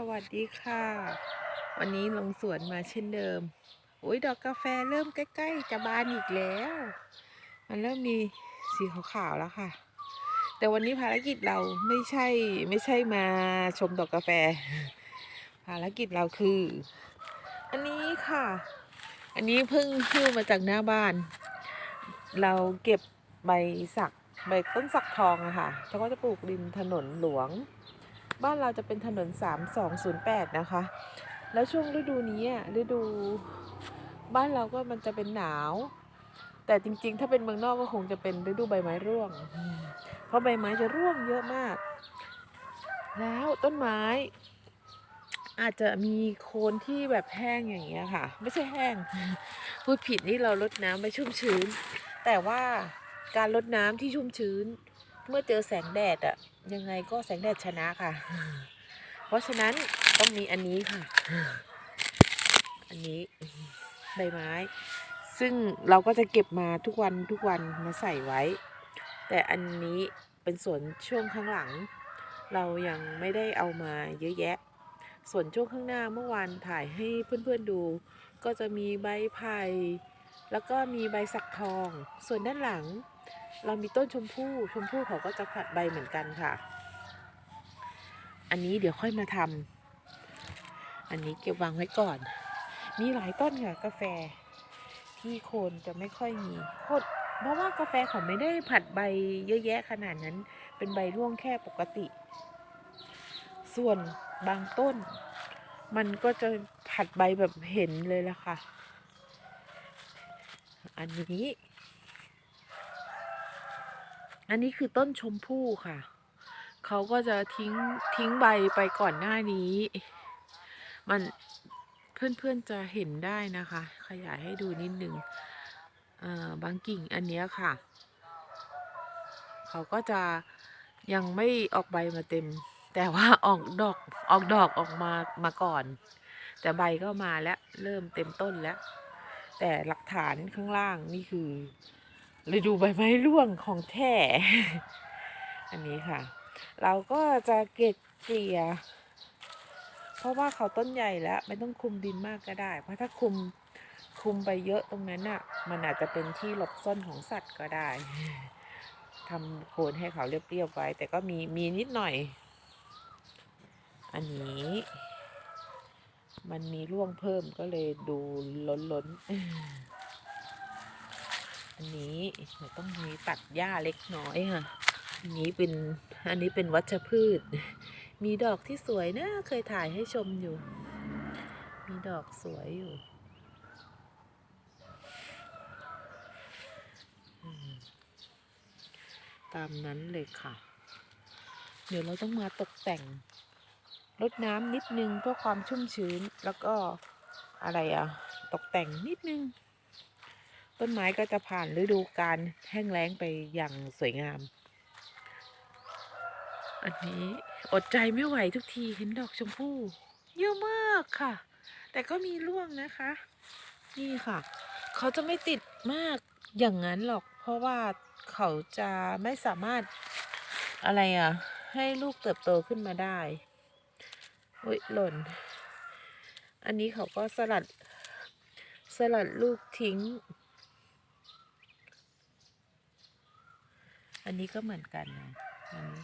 สวัสดีค่ะ วันนี้ลงสวนมาเช่นเดิมโอ้ยดอกกาแฟเริ่มใกล้ ๆ จะบานอีกแล้ว มันเริ่มมีสีขาวๆแล้วค่ะ แต่วันนี้ภารกิจเราไม่ใช่ไม่ใช่มาชมดอกกาแฟ ภารกิจเราคือ อันนี้ค่ะ อันนี้เพิ่งหิ้วมาจากหน้าบ้าน เราเก็บใบสักใบต้นสักทองอะค่ะเขาก็จะปลูกริมถนนหลวง บ้านเราจะเป็นถนน 3208 นะคะ แล้วช่วงฤดูนี้อะฤดูบ้านเราก็มันจะเป็นหนาว แต่จริงๆ ถ้าเป็นเมืองนอกก็คงจะเป็นฤดูใบไม้ร่วง เพราะใบไม้จะร่วงเยอะมาก แล้วต้นไม้ อาจจะมีโคนที่แบบแห้งอย่างเงี้ยค่ะ ไม่ใช่แห้ง พูดผิดนี่เราลดน้ำไปชุ่มชื้น แต่ว่าการลดน้ำที่ชุ่มชื้น เมื่อเจอแสงแดดอะยังไงก็แสงแดดชนะค่ะ เพราะฉะนั้นต้องมีอันนี้ค่ะ อันนี้ใบไม้ ซึ่งเราก็จะเก็บมาทุกวันทุกวันมาใส่ไว้ แต่อันนี้เป็นส่วนช่วงข้างหลัง เรายังไม่ได้เอามาเยอะแยะ ส่วนช่วงข้างหน้าเมื่อวานถ่ายให้เพื่อนๆดู ก็จะมีใบไผ่แล้วก็มีใบสักทอง ส่วนด้านหลัง เรามีต้นชมพู่ชมพู่เขาก็จะผลัดใบเหมือนกันค่ะ อันนี้เดี๋ยวค่อยมาทำอันนี้เก็บวางไว้ก่อน มีหลายต้นค่ะกาแฟ ที่โคนจะไม่ค่อยมีโคนเพราะว่ากาแฟเขาไม่ได้ผัดใบเยอะแยะขนาดนั้น เป็นใบร่วงแค่ปกติ ส่วนบางต้น มันก็จะผัดใบแบบเห็นเลยละค่ะ อันนี้ อันนี้คือต้นชมพู่ค่ะ เขาก็จะทิ้งทิ้งใบไปก่อนหน้านี้ มันเพื่อนๆจะเห็นได้นะคะ ขยายให้ดูนิดนึงอ่อบางกิ่งอันนี้ค่ะ เขาก็จะยังไม่ออกใบมาเต็ม แต่ว่าออกดอกออกดอกออกมามาก่อน แต่ใบก็มาแล้ว เริ่มเต็มต้นแล้ว แต่หลักฐานข้างล่างนี่คือ ฤดูใบไม้ร่วงของแท้ อันนี้ค่ะ เราก็จะเก็บเกลี่ย เพราะว่าเขาต้นใหญ่แล้ว ไม่ต้องคุมดินมากก็ได้ เพราะถ้าคุมคุมไปเยอะตรงนั้นน่ะ มันอาจจะเป็นที่หลบซ่อนของสัตว์ก็ได้ทำโคนให้เขาเรียบๆไว้ แต่ก็มีมีนิดหน่อย อันนี้ มันมีร่วงเพิ่มก็เลยดูล้นล้นๆอันนี้ เราต้องมีตัดหญ้าเล็กน้อยค่ะอันนี้เป็นอันนี้เป็นวัชพืช มีดอกที่สวยนะ เคยถ่ายให้ชมอยู่ มีดอกสวยอยู่ตามนั้นเลยค่ะ เดี๋ยวเราต้องมาตกแต่งรดน้ำนิดนึงเพื่อความชุ่มชื้นแล้วก็อะไรอะตกแต่งนิดนึง ต้นไม้ก็จะผ่านฤดูการแห้งแล้งไปอย่างสวยงาม อันนี้อดใจไม่ไหวทุกทีเห็นดอกชมพู่ เยอะมากค่ะ แต่ก็มีร่วงนะคะ นี่ค่ะ เขาจะไม่ติดมากอย่างนั้นหรอก เพราะว่าเขาจะไม่สามารถอะไรอะ ให้ลูกเติบโตขึ้นมาได้อุ้ยหล่น อันนี้เขาก็สลัดสลัดลูกทิ้ง อันนี้ก็เหมือนกันนะอันนี้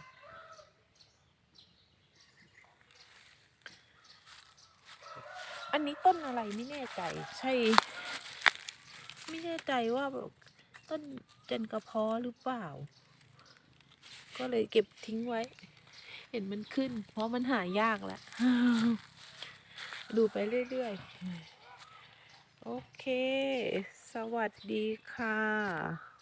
อันนี้ต้นอะไรไม่แน่ใจ ใช่ ไม่แน่ใจว่าต้นเจนกระเพาะหรือเปล่า ก็เลยเก็บทิ้งไว้ เห็นมันขึ้น เพราะมันหายากแล้วดูไปเรื่อยๆ โอเค สวัสดีค่ะ